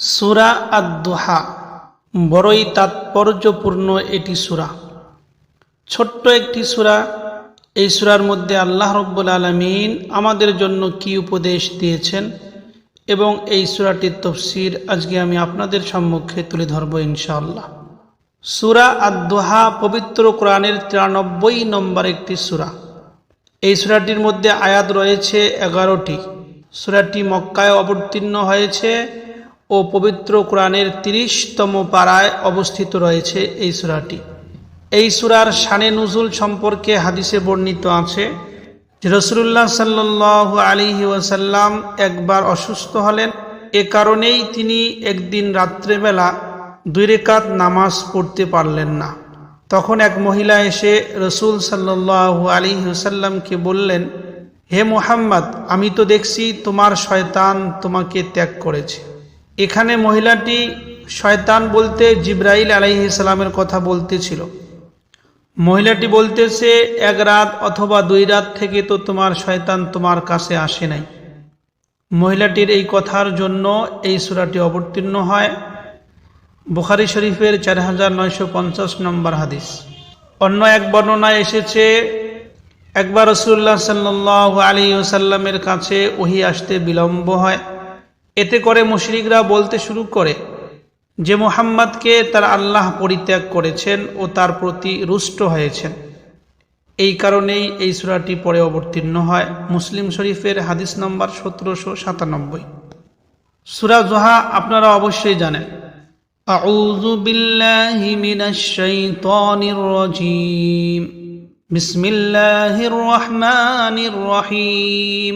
সুরা আদোহা বড়ই তাৎপর্যপূর্ণ এটি সুরা। ছোট্ট একটি সুরা। এই সুরার মধ্যে আল্লাহ রব্বুল আলমিন আমাদের জন্য কি উপদেশ দিয়েছেন এবং এই সুরাটির তফসির আজকে আমি আপনাদের সম্মুখে তুলে ধরব ইনশাআল্লাহ। সুরা আদোহা পবিত্র কোরআনের তিরানব্বই নম্বর একটি সুরা। এই সুরাটির মধ্যে আয়াত রয়েছে এগারোটি। সুরাটি মক্কায় অবতীর্ণ হয়েছে ও পবিত্র কোরআনের তিরিশতম পাড়ায় অবস্থিত রয়েছে এই সুরাটি। এই সুরার শানে নুজুল সম্পর্কে হাদিসে বর্ণিত আছে রসুল্লাহ সাল্লাহ আলিহি ওয়াসাল্লাম একবার অসুস্থ হলেন, এ কারণেই তিনি একদিন রাত্রেবেলা দুই রেকাত নামাজ পড়তে পারলেন না। তখন এক মহিলা এসে রসুল সাল্লাহ আলী হুসাল্লামকে বললেন, হে মোহাম্মদ, আমি তো দেখছি তোমার শয়তান তোমাকে ত্যাগ করেছে। এখানে মহিলাটি শয়তান বলতে জিব্রাইল আলাইহি সালামের কথা বলতেছিল। মহিলাটি বলতেছে, এক রাত অথবা দুই রাত থেকে তো তোমার শয়তান তোমার কাছে আসে নাই। মহিলাটির এই কথার জন্য এই সুরাটি অবতীর্ণ হয় বুখারি শরীফের চার হাজার নয়শো পঞ্চাশ নম্বর হাদিস। অন্য এক বর্ণনায় এসেছে, একবার রসুল্লাহ সাল্লাহ আলী ওসাল্লামের কাছে ওহি আসতে বিলম্ব হয়। এতে করে মুশরিকরা বলতে শুরু করে যে মোহাম্মদকে তার আল্লাহ পরিত্যাগ করেছেন ও তার প্রতি রুষ্ট হয়েছেন এই কারণেই এই সুরাটি পরে অবতীর্ণ হয় মুসলিম শরীফের হাদিস নম্বর সতেরোশো সাতানব্বই সুরা জোহা আপনারা অবশ্যই জানেন أعوذ بالله من الشيطان الرجيم بسم الله الرحمن الرحيم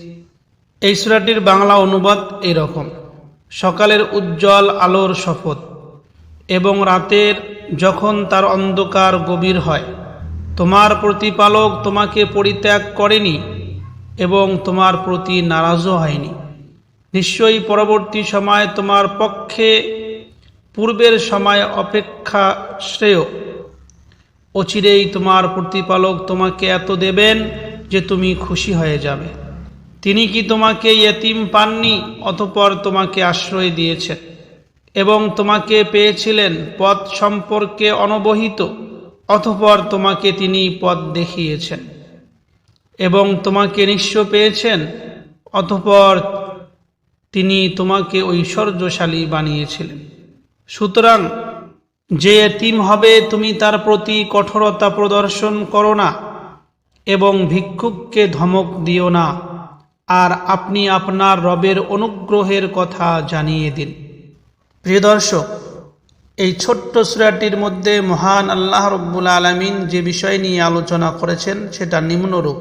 এই সুরাটির বাংলা অনুবাদ এরকম সকালের উজ্জ্বল আলোর শপথ এবং রাতের যখন তার অন্ধকার গভীর হয়, তোমার প্রতিপালক তোমাকে পরিত্যাগ করেনি এবং তোমার প্রতি নারাজও হয়নি। নিশ্চয়ই পরবর্তী সময় তোমার পক্ষে পূর্বের সময় অপেক্ষা শ্রেয়। অচিরেই তোমার প্রতিপালক তোমাকে এত দেবেন যে তুমি খুশি হয়ে যাবে। তিনি কি তোমাকে ইয়তিম পাননি, অতপর তোমাকে আশ্রয় দিয়েছেন এবং তোমাকে পেয়েছিলেন পথ সম্পর্কে অনবহিত, অতপর তোমাকে তিনি পথ দেখিয়েছেন এবং তোমাকে নিঃস্ব পেয়েছেন, অতপর তিনি তোমাকে ঐশ্বর্যশালী বানিয়েছিলেন। সুতরাং যে এতিম হবে, তুমি তার প্রতি কঠোরতা প্রদর্শন করো না এবং ভিক্ষুককে ধমক দিও না। আর আপনি আপনার রবের অনুগ্রহের কথা জানিয়ে দিন। প্রিয় দর্শক, এই ছোট্ট সুরাটির মধ্যে মহান আল্লাহ রব্বুল আলমিন যে বিষয় নিয়ে আলোচনা করেছেন, সেটা নিম্নরূপ।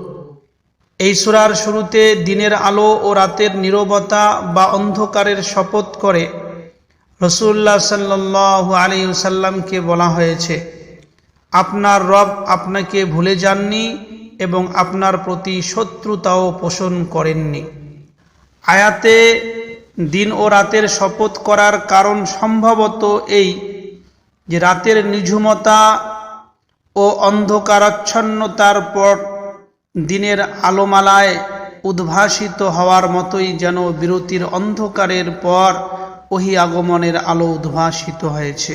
এই সুরার শুরুতে দিনের আলো ও রাতের নীরবতা বা অন্ধকারের শপথ করে রসুল্লাহ সাল্লাহ আলী সাল্লামকে বলা হয়েছে, আপনার রব আপনাকে ভুলে যাননি এবং আপনার প্রতি শত্রুতাও পোষণ করেননি। আয়াতে দিন ও রাতের শপথ করার কারণ সম্ভবত এই, যে রাতের নিঝুমতা ও অন্ধকারাচ্ছন্নতার পর দিনের আলোমালায় উদ্ভাসিত হওয়ার মতোই যেন বিরতির অন্ধকারের পর ওহি আগমনের আলো উদ্ভাসিত হয়েছে।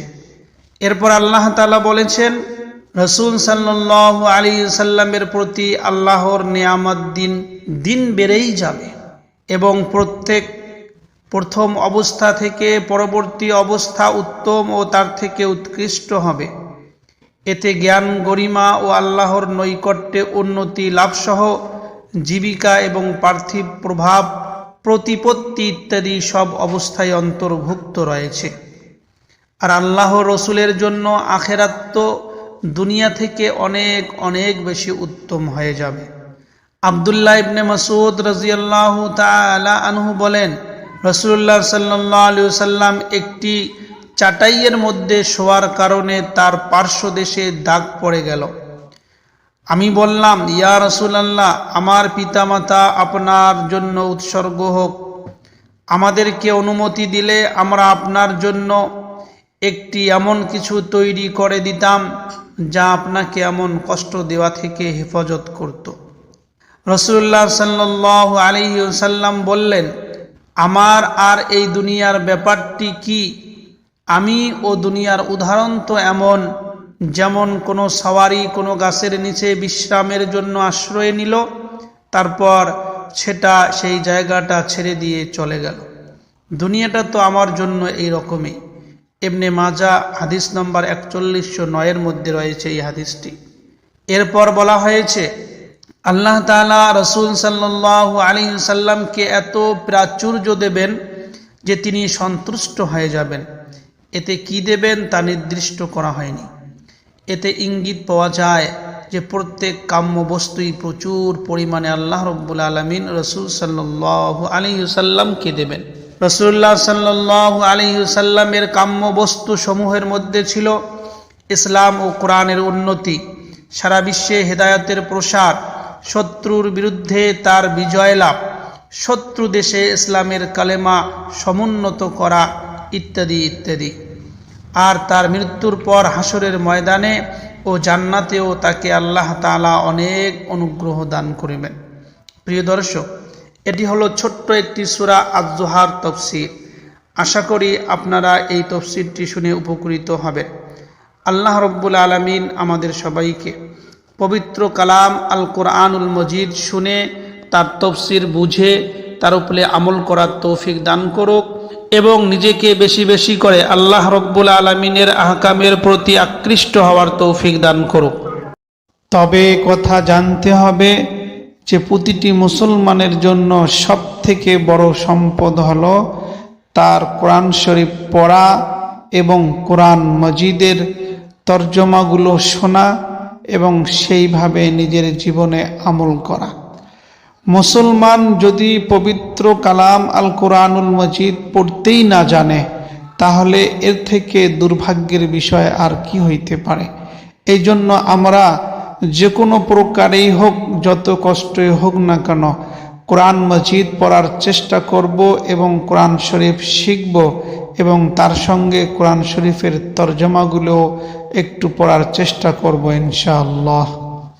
এরপর আল্লাহ তালা বলেছেন রসুল সাল্লাহ আলী সাল্লামের প্রতি আল্লাহর নিয়ামত দিন দিন বেড়েই যাবে এবং প্রত্যেক প্রথম অবস্থা থেকে পরবর্তী অবস্থা উত্তম ও তার থেকে উৎকৃষ্ট হবে। এতে জ্ঞান, গরিমা ও আল্লাহর নৈকট্যে উন্নতি লাভসহ জীবিকা এবং পার্থিব প্রভাব, প্রতিপত্তি ইত্যাদি সব অবস্থায় অন্তর্ভুক্ত রয়েছে। আর আল্লাহ রসুলের জন্য আখেরাত তো দুনিয়া থেকে অনেক অনেক বেশি উত্তম হয়ে যাবে। আবদুল্লাহ ইবনে মাসুদ রাজিয়াল্লাহ তালা আনহু বলেন রসুল্লাহ সাল্লাহ আলু সাল্লাম একটি চাটাইয়ের মধ্যে শোয়ার কারণে তার পার্শ্ব দেশে দাগ পড়ে গেল। আমি বললাম, ইয়া রসুলাল্লাহ, আমার পিতামাতা আপনার জন্য উৎসর্গ হোক। আমাদেরকে অনুমতি দিলে আমরা আপনার জন্য একটি এমন কিছু তৈরি করে দিতাম যা আপনাকে এমন কষ্ট দেওয়া থেকে হেফাজত করত। রসুল্লাহ সাল্লাহ আলী সাল্লাম বললেন, আমার আর এই দুনিয়ার ব্যাপারটি কি? আমি ও দুনিয়ার উদাহরণ তো এমন, যেমন কোনো সাওয়ারি কোনো গাছের নিচে বিশ্রামের জন্য আশ্রয় নিল, তারপর সেটা সেই জায়গাটা ছেড়ে দিয়ে চলে গেল। দুনিয়াটা তো আমার জন্য এই রকমই। এমনি মাজা হাদিস নম্বর একচল্লিশশো নয়ের মধ্যে রয়েছে এই হাদিসটি। এরপর বলা হয়েছে, আল্লাহ তালা রসুল সাল্লাহ আলী সাল্লামকে এত প্রাচুর্য দেবেন যে তিনি সন্তুষ্ট হয়ে যাবেন। এতে কি দেবেন তা নির্দিষ্ট করা হয়নি। এতে ইঙ্গিত পাওয়া যায় যে প্রত্যেক কাম্য বস্তুই প্রচুর পরিমাণে আল্লাহ রব্বুল আলমিন রসুল সাল্লাহ আলী সাল্লামকে দেবেন। রসুল্লাহ সাল্লাহ আলী সাল্লামের কাম্য বস্তু সমূহের মধ্যে ছিল ইসলাম ও কোরআনের উন্নতি। সারা বিশ্বে হেদায়তের প্রসার, শত্রুর বিরুদ্ধে তার বিজয় লাভ, শত্রু দেশে ইসলামের কালেমা সমুন্নত করা ইত্যাদি ইত্যাদি। আর তার মৃত্যুর পর হাসরের ময়দানে ও জান্নাতেও তাকে আল্লাহ তালা অনেক অনুগ্রহ দান করিবেন। প্রিয় দর্শক এটি হলো ছোট্ট একটি সুরা আজহার তফসির। আশা করি আপনারা এই তফসিরটি শুনে উপকৃত হবেন। আল্লাহ রব্বুল আলমিন আমাদের সবাইকে পবিত্র কালাম আল কোরআনুল মজিদ শুনে তার তফসির বুঝে, তার উপরে আমল করার তৌফিক দান করুক এবং নিজেকে বেশি বেশি করে আল্লাহ রব্বুল আলমিনের আহকামের প্রতি আকৃষ্ট হওয়ার তৌফিক দান করুক। তবে কথা জানতে হবে যে প্রতিটি মুসলমানের জন্য সব থেকে বড় সম্পদ হল তার কোরআন শরীফ পড়া এবং কোরআন মজিদের তর্জমাগুলো শোনা এবং সেইভাবে নিজের জীবনে আমল করা। মুসলমান যদি পবিত্র কালাম আল কোরআনুল মজিদ পড়তেই না জানে, তাহলে এর থেকে দুর্ভাগ্যের বিষয় আর কি হইতে পারে? এই জন্য আমরা যে কোনো প্রকারেই হোক, যত কষ্টই হোক না কেন, কোরআন মজিদ পড়ার চেষ্টা করব এবং কোরআন শরীফ শিখব এবং তার সঙ্গে কোরআন শরীফের তর্জমাগুলো একটু পড়ার চেষ্টা করব ইনশাআল্লাহ।